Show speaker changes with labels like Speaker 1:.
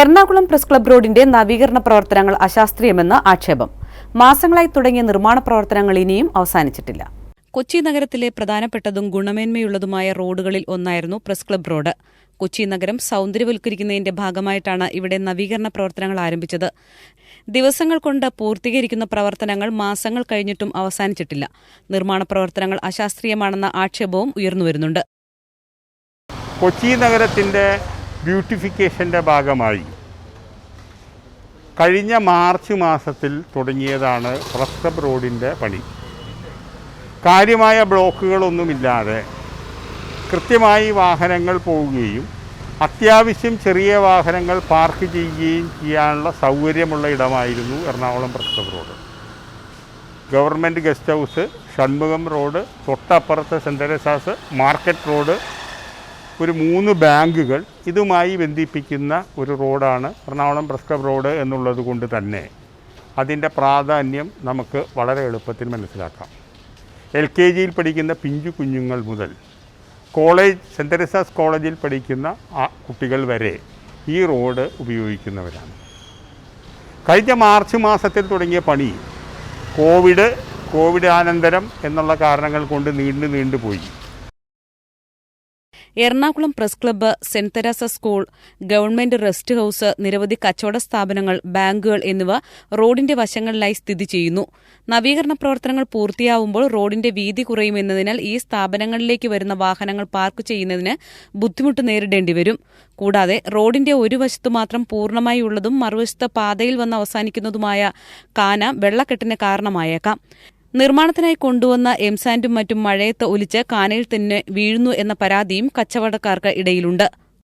Speaker 1: Ernakulam press club റോഡിന്റെ നവീകരണ പ്രവർത്തനങ്ങൾ അശാസ്ത്രീയമെന്ന് ആക്ഷേപം. മാസങ്ങളായി തുടങ്ങിയ നിർമ്മാണ പ്രവർത്തനങ്ങൾ ഇനിയും അവസാനിച്ചിട്ടില്ല. കൊച്ചി നഗരത്തിലെ പ്രധാനപ്പെട്ടതും ഗുണമേന്മയുള്ളതുമായ റോഡുകളിൽ ഒന്നായിരുന്നു പ്രസ് ക്ലബ് റോഡ്. കൊച്ചി നഗരം സൗന്ദര്യവൽക്കരിക്കുന്നതിന്റെ ഭാഗമായിട്ടാണ് ഇവിടെ നവീകരണ പ്രവർത്തനങ്ങൾ ആരംഭിച്ചത്. ദിവസങ്ങൾ കൊണ്ട് പൂർത്തീകരിക്കുന്ന പ്രവർത്തനങ്ങൾ മാസങ്ങൾ കഴിഞ്ഞിട്ടും അവസാനിച്ചിട്ടില്ല. നിർമ്മാണ പ്രവർത്തനങ്ങൾ അശാസ്ത്രീയമാണെന്ന ആക്ഷേപവും ഉയർന്നുവരുന്നുണ്ട്
Speaker 2: കൊച്ചി നഗരത്തിന്റെ ബ്യൂട്ടിഫിക്കേഷന്റെ ഭാഗമായി കഴിഞ്ഞ മാർച്ച് മാസത്തിൽ തുടങ്ങിയതാണ് പ്രസ്തബ് റോഡിന്റെ പണി. കാര്യമായ ബ്ലോക്കുകളൊന്നുമില്ലാതെ കൃത്യമായി വാഹനങ്ങൾ പോവുകയും അത്യാവശ്യം ചെറിയ വാഹനങ്ങൾ പാർക്ക് ചെയ്യുകയും ചെയ്യാനുള്ള സൗകര്യമുള്ള ഇടമായിരുന്നു Ernakulam പ്രസ്തവ് road. Government guest house Shanmugham road തൊട്ടപ്പുറത്ത് സെന്റ് മാർക്കറ്റ് റോഡ് ഒരു മൂന്ന് ബാങ്കുകൾ ഇതുമായി ബന്ധിപ്പിക്കുന്ന ഒരു റോഡാണ് എറണാകുളം പ്രസ് ക്ലബ് റോഡ് എന്നുള്ളത് കൊണ്ട് തന്നെ അതിന്റെ പ്രാധാന്യം നമുക്ക് വളരെ എളുപ്പത്തിൽ മനസ്സിലാക്കാം. എൽ കെ ജിയിൽ പഠിക്കുന്ന പിഞ്ചു കുഞ്ഞുങ്ങൾ മുതൽ കോളേജ് സെന്റ് തെരേസാസ് കോളേജിൽ പഠിക്കുന്ന ആ കുട്ടികൾ വരെ ഈ റോഡ് ഉപയോഗിക്കുന്നവരാണ്. കഴിഞ്ഞ മാർച്ച് മാസത്തിൽ തുടങ്ങിയ പണി കോവിഡ് കോവിഡ് അനന്തരം എന്നുള്ള കാരണങ്ങൾ കൊണ്ട് നീണ്ടു നീണ്ടു പോയി
Speaker 1: Ernakulam press club saint Teresa school government rest house നിരവധി കച്ചവട സ്ഥാപനങ്ങൾ ബാങ്കുകൾ എന്നിവ റോഡിന്റെ വശങ്ങളിലായി സ്ഥിതി ചെയ്യുന്നു. നവീകരണ പ്രവർത്തനങ്ങൾ പൂർത്തിയാവുമ്പോൾ റോഡിന്റെ വീതി കുറയുമെന്നതിനാൽ ഈ സ്ഥാപനങ്ങളിലേക്ക് വരുന്ന വാഹനങ്ങൾ പാർക്ക് ചെയ്യുന്നതിന് ബുദ്ധിമുട്ട് നേരിടേണ്ടി വരും. കൂടാതെ റോഡിന്റെ ഒരു വശത്ത് മാത്രം പൂർണമായി ഉള്ളതും മറുവശത്ത് പാതയിൽ വന്ന് അവസാനിക്കുന്നതുമായ കാന വെള്ളക്കെട്ടിന് കാരണമായേക്കാം. നിർമ്മാണത്തിനായി കൊണ്ടുവന്ന എംസാൻഡും മറ്റും മഴയത്ത് ഒലിച്ച് കാനയിൽ തന്നെ വീഴുന്നു എന്ന പരാതിയും കച്ചവടക്കാർക്ക് ഇടയിലുണ്ട്